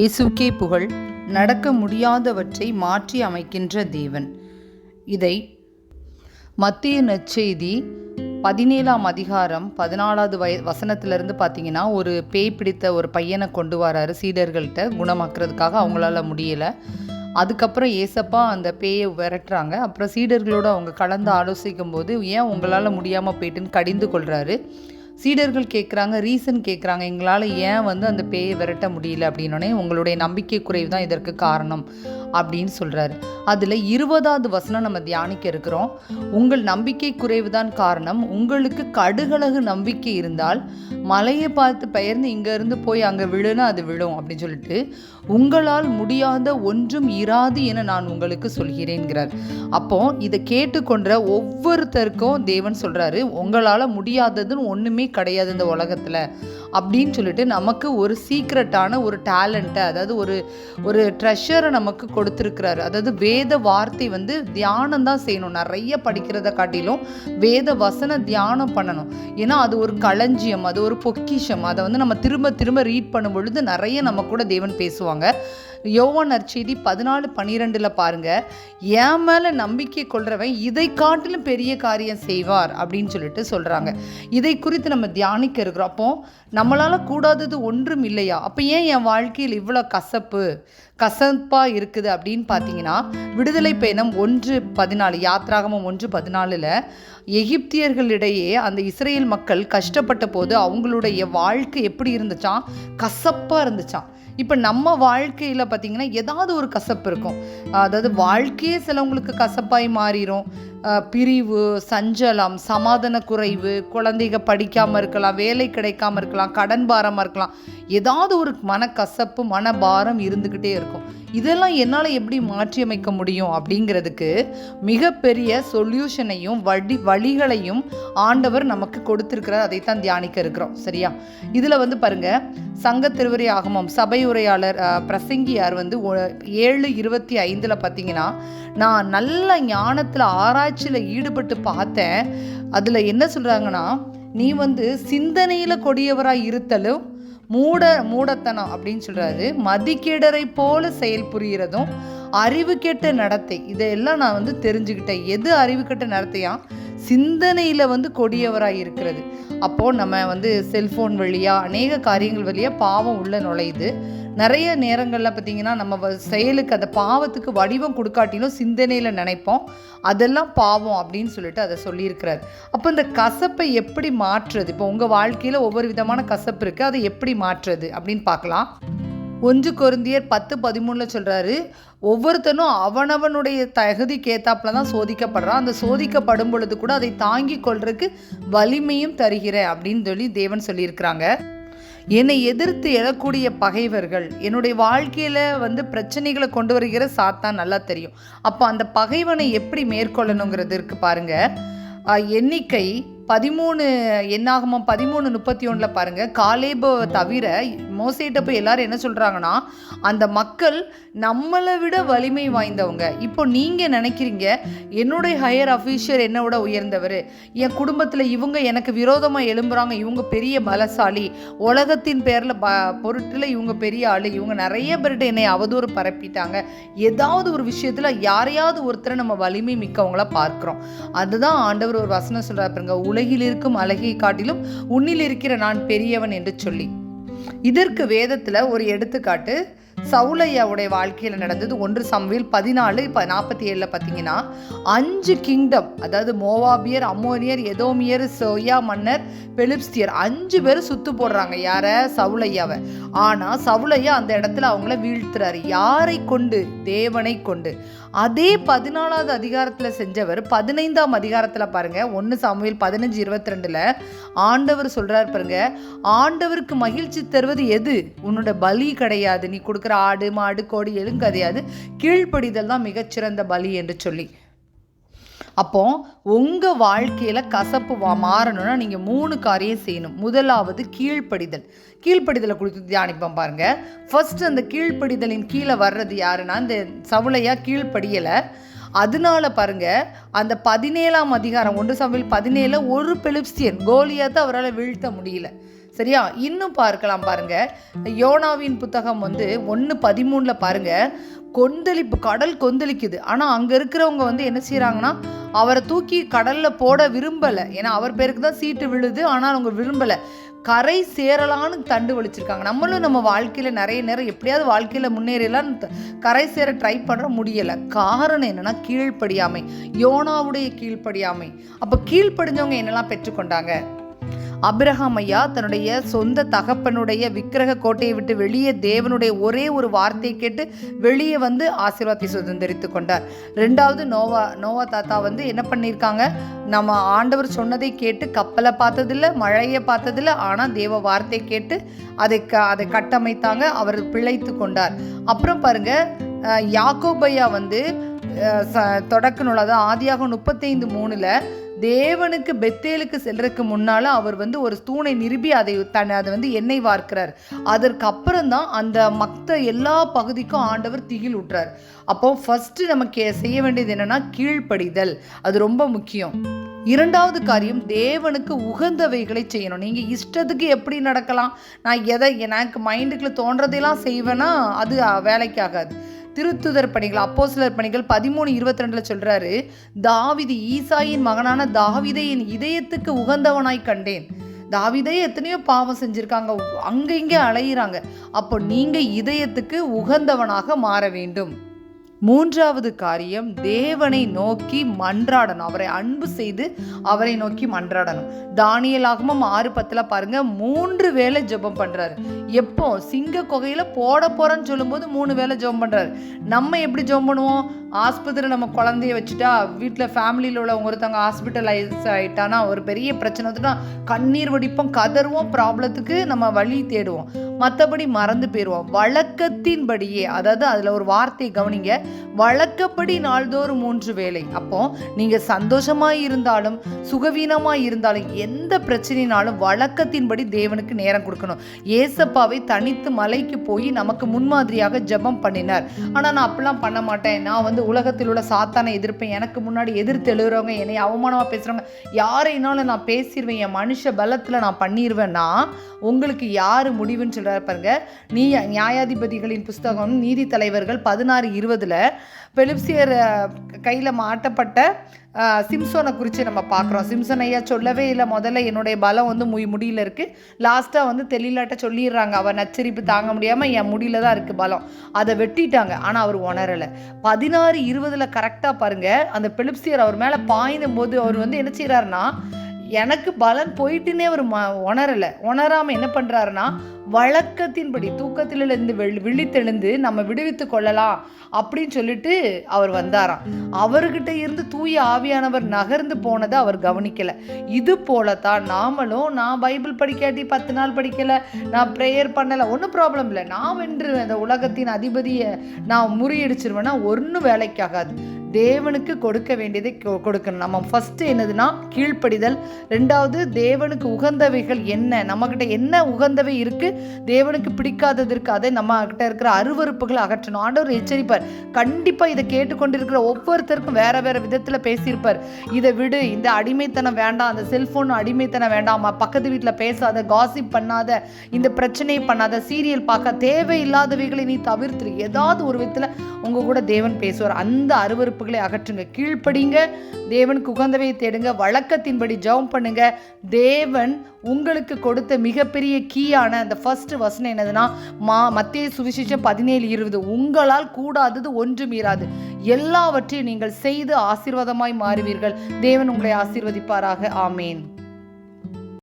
இயேசுக்கே புகழ் நடக்க முடியாதவற்றை மாற்றி அமைக்கின்ற தேவன். இதை மத்திய நற்செய்தி பதினேழாம் அதிகாரம் பதினாலாவது வய வசனத்திலிருந்து பார்த்தீங்கன்னா ஒரு பேய் பிடித்த ஒரு பையனை கொண்டு வராரு. சீடர்கள்ட்ட குணமாக்குறதுக்காக அவங்களால முடியலை. அதுக்கப்புறம் ஏசப்பா அந்த பேயை விரட்டுறாங்க. அப்புறம் சீடர்களோடு அவங்க கலந்து ஆலோசிக்கும் போது ஏன் உங்களால் முடியாமல் போயிட்டுன்னு கடிந்து கொள்கிறாரு சீடர்கள் கேட்குறாங்க ரீசன் கேட்குறாங்க எங்களால் ஏன் வந்து அந்த பேயை விரட்ட முடியல அப்படின்னோடனே உங்களுடைய நம்பிக்கை குறைவு தான் இதற்கு காரணம் அப்படின்னு சொல்கிறாரு அதில் இருபதாவது வசனம் நம்ம தியானிக்க இருக்கிறோம். உங்கள் நம்பிக்கை குறைவு தான் காரணம். உங்களுக்கு கடுகளகு நம்பிக்கை இருந்தால் மலையை பார்த்து பெயர்ந்து இங்கேருந்து போய் அங்கே விழுனா அது விழும் அப்படின்னு சொல்லிட்டு உங்களால் முடியாத ஒன்றும் இராது என நான் உங்களுக்கு சொல்கிறேன்கிறார். அப்போ இதை கேட்டுக்கொண்ட ஒவ்வொருத்தருக்கும் தேவன் சொல்கிறாரு உங்களால் முடியாததுன்னு ஒன்றுமே கிடையாது இந்த உலகத்தில். அப்படின்னு சொல்லிட்டு நமக்கு ஒரு சீக்ரெட்டான ஒரு டேலண்ட்டை அதாவது ஒரு ஒரு ட்ரெஷரை நமக்கு கொடுத்துருக்கிறாரு. அதாவது வேத வார்த்தை வந்து தியானம் தான் செய்யணும். நிறைய படிக்கிறத காட்டிலும் வேத வசன தியானம் பண்ணணும். ஏன்னா அது ஒரு களஞ்சியம் அது ஒரு பொக்கிஷம். அதை வந்து நம்ம திரும்ப திரும்ப ரீட் பண்ணும் பொழுது நிறைய நம்ம கூட தேவன் பேசுவாங்க. யோவன் நற்செய்தி பதினாலு பன்னிரெண்டில் பாருங்கள் என் மேலே நம்பிக்கை கொள்கிறவன் இதை காட்டிலும் பெரிய காரியம் செய்வார் அப்படின்னு சொல்லிட்டு சொல்கிறாங்க இதை குறித்து நம்ம தியானிக்க இருக்கிறோம். அப்போ நம்மளால் கூடாதது ஒன்றும் இல்லையா? அப்போ ஏன் என் வாழ்க்கையில் இவ்வளோ கசப்பு கசப்பாக இருக்குது அப்படின்னு பார்த்தீங்கன்னா விடுதலை பயணம் ஒன்று பதினாலு யாத்ராகமம் ஒன்று பதினாலில் எகிப்தியர்களிடையே அந்த இஸ்ரேல் மக்கள் கஷ்டப்பட்ட போது அவங்களுடைய வாழ்க்கை எப்படி இருந்துச்சான் கசப்பாக இருந்துச்சான் இப்போ நம்ம வாழ்க்கையில் பார்த்திங்கன்னா ஏதாவது ஒரு கசப்பு இருக்கும். அதாவது வாழ்க்கையே சிலவங்களுக்கு கசப்பாய் மாறிடும் பிரிவு சஞ்சலம் சமாதான குறைவு குழந்தைங்க படிக்காமல் இருக்கலாம் வேலை கிடைக்காம இருக்கலாம் கடன் பாரமாக இருக்கலாம். ஏதாவது ஒரு மனக்கசப்பு மனபாரம் இருந்துக்கிட்டே இருக்கும். இதெல்லாம் என்னால் எப்படி மாற்றியமைக்க முடியும் அப்படிங்கிறதுக்கு மிகப்பெரிய சொல்யூஷனையும் வழி வழிகளையும் ஆண்டவர் நமக்கு கொடுத்துருக்கிறார். அதைத்தான் தியானிக்க இருக்கிறோம். சரியா? இதில் வந்து பாருங்க சங்க திருவரி ஆகமம் சபை உரையாளர் பிரசங்கியார் வந்து ஏழு இருபத்தி ஐந்தில் பார்த்தீங்கன்னா நான் நல்ல ஞானத்தில் ஆராய்ச்சியில் ஈடுபட்டு பார்த்தேன். அதில் என்ன சொல்கிறாங்கன்னா நீ வந்து சிந்தனையில் கொடியவராக இருத்தலும் மூட மூடத்தனம் அப்படின்னு சொல்கிறாரு மதிக்கேடரை போல செயல் புரிகிறதும் அறிவு கெட்ட நடத்தை. இதையெல்லாம் நான் வந்து தெரிஞ்சுக்கிட்டேன். எது அறிவு கெட்ட நடத்தையா? சிந்தனையில் வந்து கொடியவராக இருக்கிறது. அப்போது நம்ம வந்து செல்ஃபோன் வழியாக அநேக காரியங்கள் வழியாக பாவம் உள்ளே நுழையுது. நிறைய நேரங்களில் பார்த்திங்கன்னா நம்ம வ- செயலுக்கு அந்த பாவத்துக்கு வடிவம் கொடுக்காட்டிலும் சிந்தனையில் நினைப்போம். அதெல்லாம் பாவம் அப்படின்னு சொல்லிட்டு அதை சொல்லியிருக்கிறார். அப்போ இந்த கசப்பை எப்படி மாற்றுறது? இப்போ உங்கள் வாழ்க்கையில் ஒவ்வொரு விதமான கசப்பு இருக்குது அதை எப்படி மாற்றுறது அப்படின்னு பார்க்கலாம். ஒன்று கொருந்தியர் பத்து பதிமூணில் சொல்கிறாரு ஒவ்வொருத்தனும் அவனவனுடைய தகுதிக்கு ஏத்தாப்புல தான் சோதிக்கப்படுறான். அந்த சோதிக்கப்படும் பொழுது கூட அதை தாங்கி கொள்றதுக்கு வலிமையும் தருகிறேன் அப்படின்னு சொல்லி தேவன் சொல்லியிருக்கிறாங்க. என்னை எதிர்த்து எழக்கூடிய பகைவர்கள் என்னுடைய வாழ்க்கையில் வந்து பிரச்சனைகளை கொண்டு வருகிற சாத்தான் நல்லா தெரியும். அப்போ அந்த பகைவனை எப்படி மேற்கொள்ளணுங்கிறது இருக்குது பாருங்கள் எண்ணிக்கை பதிமூணு என்னாகமோ பதிமூணு முப்பத்தி ஒன்றில் பாருங்கள் காலேபை தவிர மோசேட்ட போய் எல்லாரும் என்ன சொல்கிறாங்கன்னா அந்த மக்கள் நம்மளை விட வலிமை வாய்ந்தவங்க. இப்போ நீங்கள் நினைக்கிறீங்க என்னுடைய ஹையர் அஃபீஷியர் என்னை விட உயர்ந்தவர். என் குடும்பத்தில் இவங்க எனக்கு விரோதமாக எழும்புறாங்க இவங்க பெரிய பலசாலி. உலகத்தின் பேரில் ப பொருட்டில் இவங்க பெரிய ஆள். இவங்க நிறைய பேர்கிட்ட என்னை அவதூறு பரப்பிட்டாங்க. ஏதாவது ஒரு விஷயத்தில் யாரையாவது ஒருத்தரை நம்ம வலிமை மிக்கவங்களா பார்க்குறோம். அதுதான் ஆண்டவர் ஒரு வசனம் சொல்கிறார் பாருங்க உலகில் இருக்கும் அழகை காட்டிலும் உன்னில் இருக்கிற நான் பெரியவன் என்று சொல்லி. இதற்கு வேதத்தில் ஒரு எடுத்துக்காட்டு சவுலையாவுடைய வாழ்க்கையில் நடந்தது. ஒன்று சம்வில் பதினாலு இப்போ நாற்பத்தி ஏழில் பார்த்தீங்கன்னா அஞ்சு கிங்டம் அதாவது மோவாபியர் அம்மோனியர் எதோமியர் சோயா மன்னர் பெலிப்ஸ்தியர் அஞ்சு பேர் சுத்து போடுறாங்க. யாரை? சவுலையாவை. ஆனால் சவுலையா அந்த இடத்துல அவங்கள வீழ்த்துறாரு. யாரை கொண்டு? தேவனை கொண்டு. அதே பதினாலாவது அதிகாரத்தில் செஞ்சவர் பதினைந்தாம் அதிகாரத்தில் பாருங்க ஒன்று சாமுவேல் பதினஞ்சு இருபத்தி ரெண்டில் ஆண்டவர் சொல்கிறார் பாருங்க ஆண்டவருக்கு மகிழ்ச்சி தருவது எது? உன்னோட பலி கிடையாது. நீ கொடுக்குற ஆடு மாடு கோடி எதுவும் கிடையாது. கீழ்ப்படிதல் தான் மிகச்சிறந்த பலி என்று சொல்லி. அப்போ உங்கள் வாழ்க்கையில் கசப்பு வா மாறணும்னா நீங்கள் மூணு காரியம் செய்யணும். முதலாவது கீழ்ப்படிதல். கீழ்ப்படிதலை குறித்து தியானிப்போம் பாருங்க. ஃபர்ஸ்ட் அந்த கீழ்ப்படிதலின் கீழே வர்றது யாருன்னா இந்த சவுளையா கீழ்ப்படியலை. அதனால பாருங்க அந்த பதினேழாம் அதிகாரம் ஒன்று சமையல் பதினேழு ஒரு பெலிப்ஸ்தியன் கோலியாத்தை அவரால் வீழ்த்த முடியல. சரியா? இன்னும் பார்க்கலாம் பாருங்க. யோனாவின் புத்தகம் வந்து ஒன்று பதிமூணில் பாருங்க. கொந்தளிப்பு கடல் கொந்தளிக்குது. ஆனால் அங்கே இருக்கிறவங்க வந்து என்ன செய்கிறாங்கன்னா அவரை தூக்கி கடலில் போட விரும்பலை. ஏன்னா அவர் பேருக்கு தான் சீட்டு விழுது ஆனால் அவங்க விரும்பலை. கரை சேரலான்னு தண்டு வலிச்சிருக்காங்க. நம்மளும் நம்ம வாழ்க்கையில் நிறைய நேரம் எப்படியாவது வாழ்க்கையில் முன்னேறலாம் கரை சேர ட்ரை பண்ண முடியலை. காரணம் என்னென்னா கீழ்ப்படியாமை. யோனாவுடைய கீழ்ப்படியாமை. அப்போ கீழ்ப்படிஞ்சவங்க என்னெல்லாம் பெற்றுக்கொண்டாங்க? அபிரகாம் ஐயா தன்னுடைய சொந்த தகப்பனுடைய விக்கிரக கோட்டையை விட்டு வெளியே தேவனுடைய ஒரே ஒரு வார்த்தையை கேட்டு வெளியே வந்து ஆசீர்வாதத்தை சுதந்திரித்து கொண்டார். ரெண்டாவது நோவா நோவா தாத்தா வந்து என்ன பண்ணியிருக்காங்க? நம்ம ஆண்டவர் சொன்னதை கேட்டு கப்பலை பார்த்ததில்ல மழையை பார்த்ததில்ல ஆனால் தேவ வார்த்தை கேட்டு அதை க அதை கட்டமைத்தாங்க அவர் பிழைத்து கொண்டார். அப்புறம் பாருங்க யாக்கோபையா வந்து ச- தொடக்க நூல் அதாவது ஆதியாக முப்பத்தைந்து மூணில் தேவனுக்கு பெத்தேலுக்கு செல்றதுக்கு முன்னால் அவர் வந்து ஒரு தூணை நிருபி அதை தன் அதை வந்து எண்ணெய் வார்க்கிறார். அதற்கு அப்புறம் தான் அந்த மற்ற எல்லா பகுதிக்கும் ஆண்டவர் திகில் விட்டுறார் அப்போ ஃபஸ்ட்டு நமக்கு செய்ய வேண்டியது என்னன்னா கீழ்ப்படிதல். அது ரொம்ப முக்கியம். இரண்டாவது காரியம் தேவனுக்கு உகந்தவைகளை செய்யணும். நீங்கள் இஷ்டத்துக்கு எப்படி நடக்கலாம்? நான் எதை எனக்கு மைண்டுக்குள்ளே தோன்றதையெல்லாம் செய்வேன்னா அது வேலைக்காகாது வேலைக்கு ஆகாது. திருத்துதர் பணிகள் அப்போஸ்தலர் பணிகள் பதிமூணு இருபத்தி ரெண்டில் சொல்கிறாரு தாவிது ஈசாயின் மகனான தாவிதை என் இதயத்துக்கு உகந்தவனாய் கண்டேன். தாவிதை எத்தனையோ பாவம் செஞ்சுருக்காங்க அங்கே இங்கே அலையிறாங்க. அப்போ நீங்கள் இதயத்துக்கு உகந்தவனாக மாற வேண்டும். மூன்றாவது காரியம் தேவனை நோக்கி மன்றாடணும். அவரை அன்பு செய்து அவரை நோக்கி மன்றாடணும். தானியலாகமும் ஆறு பத்தில் பாருங்க மூன்று வேளை ஜெபம் பண்றாரு. எப்போ? சிங்க குகையில போட போறேன்னு சொல்லும்போது மூணு வேளை ஜெபம் பண்றாரு. நம்ம எப்படி ஜெபம் பண்ணுவோம்? ஆஸ்பத்திரியில் நம்ம குழந்தைய வச்சுட்டா வீட்டில் ஃபேமிலியில் உள்ளவங்க ஒருத்தவங்க ஹாஸ்பிட்டலைஸ் ஆகிட்டானா ஒரு பெரிய பிரச்சனை வந்துட்டா கண்ணீர் வடிப்போம் கதறுவோம் ப்ராப்ளத்துக்கு நம்ம வழி தேடுவோம். மற்றபடி மறந்து போயிடுவோம் வழக்கத்தின்படியே அதாவது அதில் ஒரு வார்த்தையை கவனிங்க. வழக்கப்படி நாள்தோறும் மூன்று வேளை. அப்போ நீங்கள் சந்தோஷமாக இருந்தாலும் சுகவீனமாக இருந்தாலும் எந்த பிரச்சனைனாலும் வழக்கத்தின்படி தேவனுக்கு நேரம் கொடுக்கணும். ஏசப்பாவை தனித்து மலைக்கு போய் நமக்கு முன்மாதிரியாக ஜெபம் பண்ணினார். ஆனால் நான் அப்படிலாம் பண்ண மாட்டேன். நான் வந்து உலகத்தில் உள்ள சாத்தானை எதிர்ப்பேன் எனக்கு முன்னாடி எதிர்த்து எழுகிறவங்க என்னை அவமானமாக பேசுகிறவங்க யாரைனாலும் நான் பேசிடுவேன் என் மனுஷ பலத்தில் நான் பண்ணிடுவேன்னா உங்களுக்கு யார் முடிவுன்னு சொல்கிறார் பாருங்க. நீ நியாயாதிபதிகளின் புஸ்தகம் நீதி தலைவர்கள் பதினாறு இருபதில் பெலிப்சியர் கையில் மாட்டப்பட்ட சிம்சோனை குறித்து நம்ம பார்க்குறோம். சிம்சன் ஐயா சொல்லவே இல்லை. முதல்ல என்னுடைய பலம் வந்து முய் முடியல இருக்குது லாஸ்ட்டாக வந்து தெளிலாட்ட சொல்லிடுறாங்க. அவர் நச்சரிப்பு தாங்க முடியாமல் என் முடியல தான் இருக்குது பலம். அதை வெட்டிட்டாங்க. ஆனால் அவர் உணரலை. பதினாறு இருபதில் கரெக்டாக பாருங்கள் அந்த பெலிப்சியர் அவர் மேலே பாய்ந்தும் போது அவர் வந்து என்ன செய்கிறாருன்னா எனக்கு பலன் போயிட்டுனே அவர் ம உணரலை. உணராமல் என்ன பண்ணுறாருன்னா வழக்கத்தின்படி தூக்கத்திலிருந்து வெள் விழித்தெழுந்து நம்ம விடுவித்து கொள்ளலாம் அப்படின்னு சொல்லிட்டு அவர் வந்தாராம். அவர்கிட்ட இருந்து தூய ஆவியானவர் நகர்ந்து போனதை அவர் கவனிக்கலை. இது போல தான் நாமளும் நான் பைபிள் படிக்காட்டி பத்து நாள் படிக்கலை நான் ப்ரேயர் பண்ணலை ஒன்றும் ப்ராப்ளம் இல்லை. நான் வென்று இந்த உலகத்தின் அதிபதியை நான் முறியடிச்சிருவேன்னா ஒன்றும் வேலைக்காகாது. தேவனுக்கு கொடுக்க வேண்டியதை கொ- கொடுக்கணும். நம்ம ஃபஸ்ட்டு என்னதுன்னா கீழ்ப்படிதல். ரெண்டாவது தேவனுக்கு உகந்தவைகள் என்ன? நம்மக்கிட்ட என்ன உகந்தவை இருக்குது தேவனுக்கு பிடிக்காதது இருக்குது அதை நம்ம கிட்ட இருக்கிற அருவருப்புகளை அகற்றணும். ஆண்டவர் எச்சரிப்பார். கண்டிப்பாக இதை கேட்டுக்கொண்டிருக்கிற ஒவ்வொருத்தருக்கும் வேறு வேறு விதத்தில் பேசியிருப்பார். இதை விடு இந்த அடிமைத்தனம் வேண்டாம் அந்த செல்ஃபோன் அடிமைத்தனம் வேண்டாம் பக்கத்து வீட்டில் பேசாத காசிப் பண்ணாத இந்த பிரச்சனையை பண்ணாத சீரியல் பார்க்க தேவையில்லாதவைகளை நீ தவிர்த்துரு. ஏதாவது ஒரு விதத்தில் உங்கள் கூட தேவன் பேசுவார். அந்த அருவருப்புகளை அகற்றுங்க. கீழ்ப்படிங்க. தேவனுக்கு குகந்தவையை தேடுங்க. வழக்கத்தின்படி ஜெபம் பண்ணுங்க. தேவன் உங்களுக்கு கொடுத்த மிகப்பெரிய கீயான அந்த ஃபர்ஸ்ட் வசனம் என்னதுன்னா மா மத்திய சுவிசேஷம் பதினேழு இருபது. உங்களால் கூடாதது ஒன்று மீறாது எல்லாவற்றையும் நீங்கள் செய்து ஆசீர்வாதமாய் மாறுவீர்கள். தேவன் உங்களை ஆசீர்வதிப்பாராக. ஆமேன்.